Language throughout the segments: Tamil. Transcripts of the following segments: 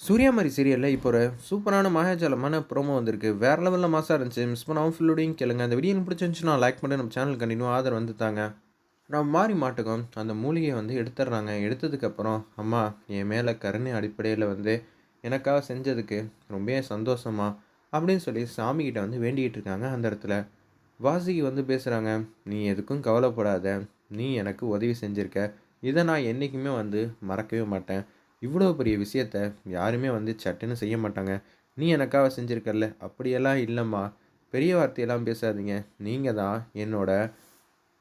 சூர்யாமரி சீரியலில் இப்போ ஒரு சூப்பரான மாயாஜாலமான ப்ரோமோ வந்திருக்கு. வேற லெவலில் மாசாக இருந்துச்சு. மிஸ் பண்ணாமல் ஃபுல்லோடையும் கேளுங்க. அந்த வீடியோ பிடிச்சிருந்துச்சுன்னா லைக் பண்ணி நம்ம சேனல் கண்டினியூ ஆதரவு வந்து தாங்க. நம்ம மாறி மாட்டுக்கும். அந்த மூலிகையை வந்து எடுத்துடுறாங்க. எடுத்ததுக்கப்புறம் அம்மா என் மேலே கருணை அடிப்படையில் வந்து எனக்காக செஞ்சதுக்கு ரொம்ப சந்தோஷமா அப்படின்னு சொல்லி சாமிக்கிட்ட வந்து வேண்டிக்கிட்டு இருக்காங்க அந்த இடத்துல. வாசிக்கு வந்து பேசுகிறாங்க நீ எதுக்கும் கவலைப்படாத. நீ எனக்கு உதவி செஞ்சுருக்க. இதை நான் என்றைக்குமே வந்து மறக்கவே மாட்டேன். இவ்வளோ பெரிய விஷயத்த யாருமே வந்து சட்டுன்னு செய்ய மாட்டாங்க. நீ எனக்காக செஞ்சுருக்கல அப்படியெல்லாம் இல்லைம்மா. பெரிய வார்த்தையெல்லாம் பேசாதீங்க. நீங்கள் தான் என்னோட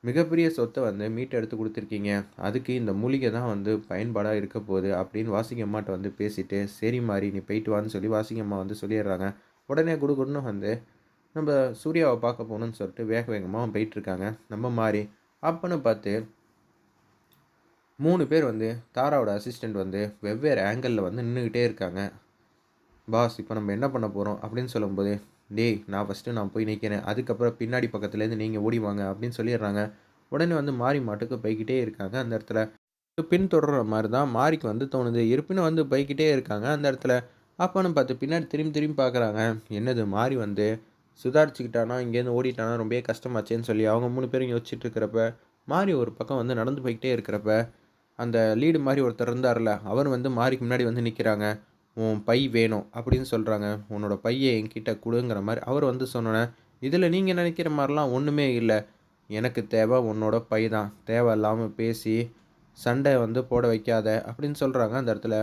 மிகப்பெரிய சொத்தை வந்து மீட்டு எடுத்து கொடுத்துருக்கீங்க. அதுக்கு இந்த மூலிகை தான் வந்து பயன்பாடாக இருக்க போகுது அப்படின்னு வாசிங்கம்மாட்ட வந்து பேசிட்டு சரி மாதிரி நீ போயிட்டு வான்னு சொல்லி வாசிங்கம்மா வந்து சொல்லிடுறாங்க. உடனே குடுகுடுன்னு வந்து நம்ம சூர்யாவை பார்க்க போகணுன்னு சொல்லிட்டு வேக வேகமாக போயிட்டுருக்காங்க நம்ம மாதிரி அப்பன்னு பார்த்து மூணு பேர் வந்து தாராவோட அசிஸ்டண்ட் வந்து வெவ்வேறு ஆங்கிளில் வந்து நின்றுக்கிட்டே இருக்காங்க. பாஸ் இப்போ நம்ம என்ன பண்ண போகிறோம் அப்படின்னு சொல்லும்போது டேய் நான் ஃபஸ்ட்டு நான் போய் நிற்கிறேன் அதுக்கப்புறம் பின்னாடி பக்கத்துலேருந்து நீங்கள் ஓடி வாங்க அப்படின்னு சொல்லிடுறாங்க. உடனே வந்து மாறி மாட்டுக்கு போய்கிட்டே இருக்காங்க அந்த இடத்துல. பின்தொடர்ற மாதிரி தான் மாறிக்கு வந்து தோணுது. இருப்பினும் வந்து போய்கிட்டே இருக்காங்க அந்த இடத்துல. அப்போன்னு பார்த்து பின்னாடி திரும்பி திரும்பி பார்க்குறாங்க என்னது மாறி வந்து சுதாரிச்சுக்கிட்டானா? இங்கேருந்து ஓடிட்டானா? ரொம்பவே கஷ்டமாச்சேன்னு சொல்லி அவங்க மூணு பேரும் யோசிச்சுட்டு இருக்கிறப்ப மாறி ஒரு பக்கம் வந்து நடந்து போய்கிட்டே இருக்கிறப்ப அந்த லீடு மாதிரி ஒருத்தர் இருந்தார்ல அவர் வந்து மாறிக்கு முன்னாடி வந்து நிற்கிறாங்க உன் பை வேணும் அப்படின்னு சொல்கிறாங்க உன்னோட பையை என்கிட்ட கொடுங்கிற மாதிரி அவர் வந்து சொன்னோன்னே இதில் நீங்கள் நினைக்கிற மாதிரிலாம் ஒன்றுமே இல்லை. எனக்கு தேவை உன்னோட பை தான். தேவை இல்லாமல் பேசி சண்டை வந்து போட வைக்காத அப்படின்னு சொல்கிறாங்க அந்த இடத்துல.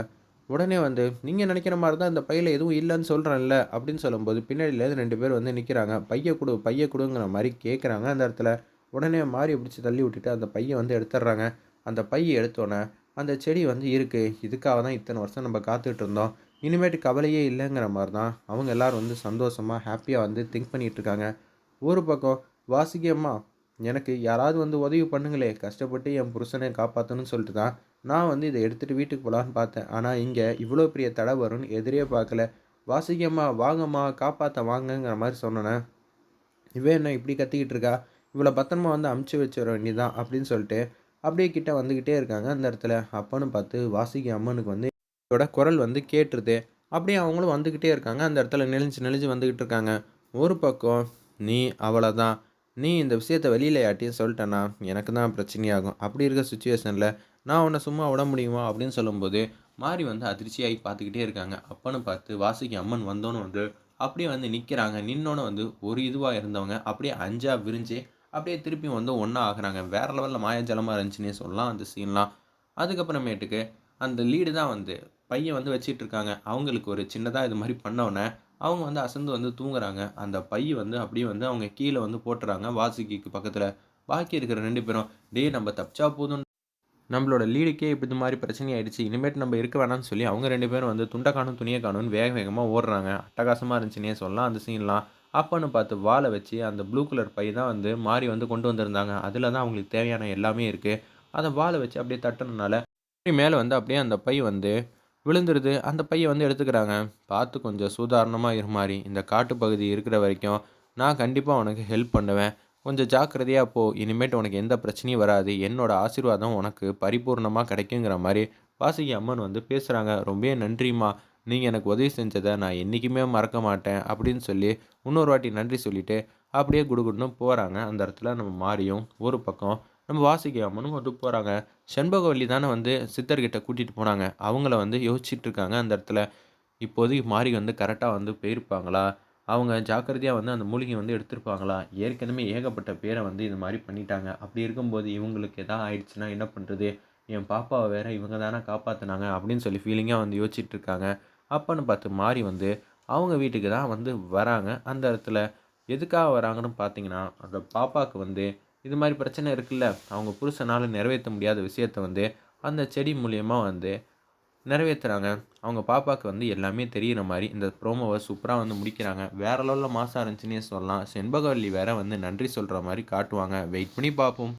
உடனே வந்து நீங்கள் நினைக்கிற மாதிரி தான் இந்த பையில் எதுவும் இல்லைன்னு சொல்கிறேன்ல அப்படின்னு சொல்லும்போது பின்னாடியிலேருந்து ரெண்டு பேர் வந்து நிற்கிறாங்க பையை கொடு பையை கொடுங்கிற மாதிரி கேட்குறாங்க அந்த இடத்துல. உடனே மாறி பிடிச்சி தள்ளி விட்டுட்டு அந்த பையன் வந்து எடுத்துடுறாங்க அந்த பையை எடுத்தோன்னே அந்த செடி வந்து இருக்குது இதுக்காக தான் இத்தனை வருஷம் நம்ம காத்துட்டு இருந்தோம். இனிமேட்டு கவலையே இல்லைங்கிற மாதிரி தான் அவங்க எல்லோரும் வந்து சந்தோஷமாக ஹாப்பியாக வந்து திங்க் பண்ணிகிட்டு இருக்காங்க. ஒரு பக்கம் வாசிக்கியம்மா எனக்கு யாராவது வந்து உதவி பண்ணுங்களே கஷ்டப்பட்டு என் புருஷனை காப்பாற்றணும்னு சொல்லிட்டு தான் நான் வந்து இதை எடுத்துகிட்டு வீட்டுக்கு போகலான்னு பார்த்தேன். ஆனால் இங்கே இவ்வளோ பெரிய தடை வரும்னு எதிரே பார்க்கல. வாசிக்கம்மா வாங்கம்மா காப்பாற்ற வாங்கங்கிற மாதிரி சொன்னேன் இவன் என்ன இப்படி கத்திக்கிட்டு இருக்கா? இவ்வளோ பத்திரமா வந்து அமுச்சு வச்சிட வேண்டியதான் அப்படின்னு சொல்லிட்டு அப்படியே கிட்ட வந்துக்கிட்டே இருக்காங்க அந்த இடத்துல. அப்பன்னு பார்த்து வாசிக்கு அம்மனுக்கு வந்து இதோட குரல் வந்து கேட்டுருது. அப்படியே அவங்களும் வந்துக்கிட்டே இருக்காங்க. அந்த இடத்துல நெளிஞ்சு நெளிஞ்சு வந்துக்கிட்டு இருக்காங்க. ஒரு பக்கம் நீ அவ்வளோதான் நீ இந்த விஷயத்த வெளியில் யாட்டியும் சொல்லிட்டேன்னா எனக்கு தான் பிரச்சனையாகும். அப்படி இருக்க சுச்சுவேஷனில் நான் உன்னை சும்மா விட முடியுமா? அப்படின்னு சொல்லும்போது மாறி வந்து அதிர்ச்சியாகி பார்த்துக்கிட்டே இருக்காங்க. அப்பன்னு பார்த்து வாசிக்கு அம்மன் வந்தோன்னு வந்து அப்படியே வந்து நிற்கிறாங்க நின்னோன்னு வந்து ஒரு இதுவாக இருந்தவங்க அப்படியே அஞ்சாக விரிஞ்சு அப்படியே திருப்பி வந்து ஒன்றா ஆகுறாங்க. வேறு லெவலில் மாயாஜலமாக இருந்துச்சுன்னே சொல்லலாம். அந்த சீன்லாம் அதுக்கப்புறமேட்டுக்கு அந்த லீடு தான் வந்து பையன் வந்து வச்சிட்டு இருக்காங்க. அவங்களுக்கு ஒரு சின்னதாக இது மாதிரி பண்ணோன்னே அவங்க வந்து அசந்து வந்து தூங்குறாங்க. அந்த பை வந்து அப்படியே வந்து அவங்க கீழே வந்து போட்டுறாங்க. வாசுகிக்கு பக்கத்தில். பாக்கி இருக்கிற ரெண்டு பேரும் டே நம்ம தப்பிச்சா போதும். நம்மளோட லீடுக்கே இப்படி மாதிரி பிரச்சனை ஆயிடுச்சு. இனிமேட்டு நம்ம இருக்க வேணாம்னு சொல்லி அவங்க ரெண்டு பேரும் வந்து துண்டை காணும் துணியை காணும்னு வேக வேகமாக ஓடுறாங்க. அட்டகாசமாக இருந்துச்சுன்னே சொல்லலாம். அந்த சீன்லாம் அப்பன்னு பார்த்து வாழை வச்சு அந்த ப்ளூ கலர் பை தான் வந்து மாறி வந்து கொண்டு வந்திருந்தாங்க. அதில் தான் அவங்களுக்கு தேவையான எல்லாமே இருக்குது அதை வாழை வச்சு அப்படியே தட்டினால மேலே வந்து அப்படியே அந்த பை வந்து விழுந்துருது. அந்த பையை வந்து எடுத்துக்கிறாங்க. பார்த்து கொஞ்சம் சூதாரணமாக இரு மாதிரி இந்த காட்டுப்பகுதி இருக்கிற வரைக்கும் நான் கண்டிப்பாக உனக்கு ஹெல்ப் பண்ணுவேன். கொஞ்சம் ஜாக்கிரதையாக போ. இனிமேட்டு உனக்கு எந்த பிரச்சனையும் வராது. என்னோட ஆசீர்வாதம் உனக்கு பரிபூர்ணமாக கிடைக்குங்கிற மாதிரி வாசுகி அம்மன் வந்து பேசுகிறாங்க ரொம்பவே நன்றிம்மா. நீங்கள் எனக்கு உதவி செஞ்சதை நான் என்றைக்குமே மறக்க மாட்டேன் அப்படின்னு சொல்லி இன்னொரு வாட்டி நன்றி சொல்லிவிட்டு அப்படியே குடுகுடுன்னு போகிறாங்க அந்த இடத்துல நம்ம மாறியும் ஒரு பக்கம் நம்ம வாசிக்காமனும் வந்து போகிறாங்க செண்பகவல்லி தானே வந்து சித்தர்கிட்ட கூட்டிகிட்டு போனாங்க. அவங்கள வந்து யோசிச்சுட்டு இருக்காங்க. அந்த இடத்துல இப்போதைக்கு மாறி வந்து கரெக்டாக வந்து போயிருப்பாங்களா? அவங்க ஜாக்கிரதையாக வந்து அந்த மூலிகை வந்து எடுத்திருப்பாங்களா? ஏற்கனவே ஏகப்பட்ட பேரை வந்து இது மாதிரி பண்ணிட்டாங்க. அப்படி இருக்கும்போது இவங்களுக்கு எதாவது ஆயிடுச்சுன்னா என்ன பண்ணுறது என் பாப்பாவை வேற இவங்க தானே காப்பாற்றினாங்க அப்படின்னு சொல்லி ஃபீலிங்காக வந்து யோசிச்சுட்டு இருக்காங்க. அப்போன்னு பார்த்து மாறி வந்து அவங்க வீட்டுக்கு தான் வந்து வராங்க. அந்த இடத்துல எதுக்காக வராங்கன்னு பார்த்தீங்கன்னா அந்த பாப்பாவுக்கு வந்து இது மாதிரி பிரச்சனை இருக்குல்ல. அவங்க புருஷனால் நிறைவேற்ற முடியாத விஷயத்த வந்து அந்த செடி மூலியமாக வந்து நிறைவேற்றுறாங்க அவங்க பாப்பாவுக்கு வந்து எல்லாமே தெரிகிற மாதிரி இந்த ப்ரோமோவை சூப்பராக வந்து முடிக்கிறாங்க. வேற லெவலில் மாதம் இருந்துச்சுன்னே சொல்லலாம். செண்பகவல்லி வேற வந்து நன்றி சொல்கிற மாதிரி காட்டுவாங்க. வெயிட் பண்ணி பார்ப்போம்.